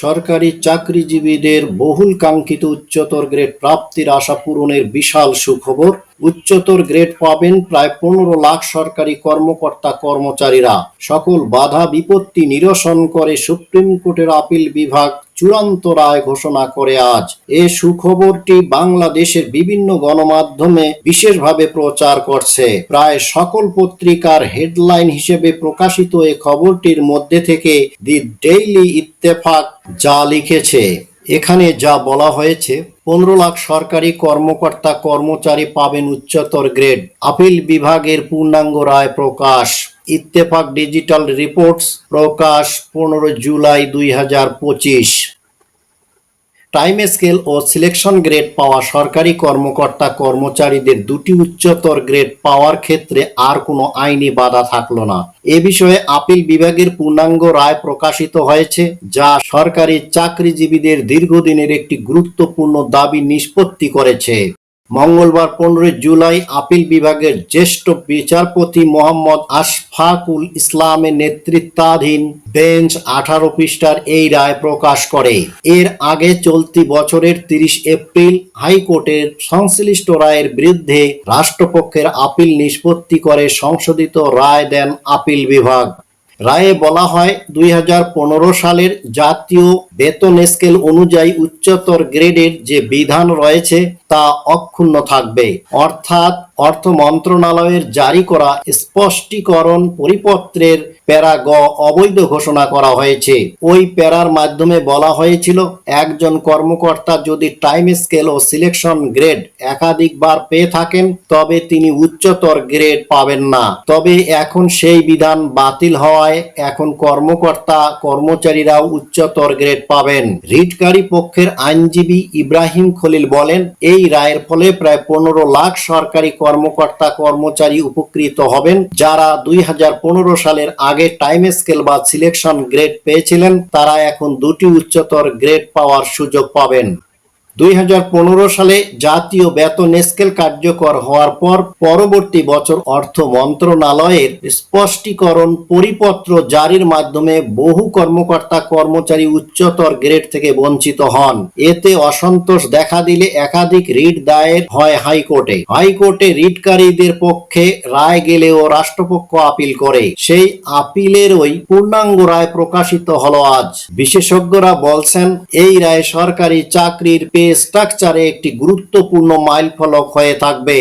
সরকারি চাকরিজীবীদের বহুল কাঙ্ক্ষিত উচ্চতর গ্রেড প্রাপ্তির আশা পূরণের বিশাল সুখবর। উচ্চতর গ্রেড পাবেন প্রায় পনেরো লাখ সরকারি কর্মকর্তা কর্মচারীরা। সকল বাধা বিপত্তি নিরসন করে সুপ্রিম কোর্টের আপিল বিভাগ চূড়ান্ত রায় ঘোষণা করে আজ। এ সুখবরটি বাংলাদেশের বিভিন্ন গণমাধ্যমে বিশেষভাবে প্রচার করছে। প্রায় সকল পত্রিকার হেডলাইন হিসেবে প্রকাশিত এ খবরটির মধ্যে থেকে দি ডেইলি ইত্তেফাক যা লিখেছে। এখানে যা বলা হয়েছে, পনেরো লাখ সরকারি কর্মকর্তা কর্মচারী পাবেন উচ্চতর গ্রেড। আপিল বিভাগের পূর্ণাঙ্গ রায় প্রকাশ। ইত্তেফাক ডিজিটাল রিপোর্টস প্রকাশ পনেরো জুলাই দুই হাজার পঁচিশ। টাইম স্কেল ও সিলেকশন গ্রেড পাওয়া সরকারি কর্মকর্তা কর্মচারীদের দুটি উচ্চতর গ্রেড পাওয়ার ক্ষেত্রে আর কোনো আইনি বাধা থাকল না। এ বিষয়ে আপিল বিভাগের পূর্ণাঙ্গ রায় প্রকাশিত হয়েছে, যা সরকারি চাকরিজীবীদের দীর্ঘদিনের একটি গুরুত্বপূর্ণ দাবি নিষ্পত্তি করেছে। মঙ্গলবার পনেরোই জুলাই আপিল বিভাগের জ্যেষ্ঠ বিচারপতি মোহাম্মদ আশফাকুল ইসলামের নেতৃত্বাধীন বেঞ্চ আঠারো পৃষ্ঠার এই রায় প্রকাশ করে। এর আগে চলতি বছরের তিরিশ এপ্রিল হাইকোর্টের সংশ্লিষ্ট রায়ের বিরুদ্ধে রাষ্ট্রপক্ষের আপিল নিষ্পত্তি করে সংশোধিত রায় দেন আপিল বিভাগ। রায়ে বলা হয়, দুই হাজার পনেরো সালের জাতীয় বেতন স্কেল অনুযায়ী উচ্চতর গ্রেডের যে বিধান রয়েছে তা অক্ষুণ্ণ থাকবে। অর্থাৎ অর্থ মন্ত্রণালয়ের জারি করা স্পষ্টীকরণ পরিপত্রের প্যারা গ অবৈধ ঘোষণা করা হয়েছে। ওই প্যারার মাধ্যমে বলা হয়েছিল, একজন কর্মকর্তা যদি টাইম স্কেল ও সিলেকশন গ্রেড একাধিকবার পেয়ে থাকেন, তবে তিনি উচ্চতর গ্রেড পাবেন না। তবে এখন সেই বিধান বাতিল হওয়ায় এখন কর্মকর্তা কর্মচারীরাও উচ্চতর গ্রেড পাবেন। রিটকারী পক্ষের আইনজীবী ইব্রাহিম খলিল বলেন, এই রায়ের ফলে প্রায় পনেরো লাখ সরকারি কর্মকর্তা কর্মচারী উপকৃত হবেন। যারা দুই হাজার পনেরো সালের আগে টাইম স্কেল বা সিলেকশন গ্রেড পেয়েছিলেন, তারা এখন দুটি উচ্চতর গ্রেড পাওয়ার সুযোগ পাবেন। দুই হাজার পনেরো সালে জাতীয় বেতন স্কেল কার্যকর হওয়ার পর পরবর্তী বছর অর্থ মন্ত্রণালয়ের স্পষ্টীকরণ পরিপত্র জারির মাধ্যমে বহু কর্মকর্তা কর্মচারী উচ্চতর গ্রেড থেকে বঞ্চিত হন। এতে অসন্তোষ দেখা দিলে একাধিক রিট দায়ের হয় হাইকোর্টে। হাইকোর্টে রিটকারীদের পক্ষে রায় গেলেও রাষ্ট্রপক্ষ আপিল করে। সেই আপিলের ওই পূর্ণাঙ্গ রায় প্রকাশিত হলো আজ। বিশেষজ্ঞরা বলছেন, এই রায় সরকারি চাকরির পে স্ট্রাকচারে একটি গুরুত্বপূর্ণ মাইল ফলক হয়ে থাকবে।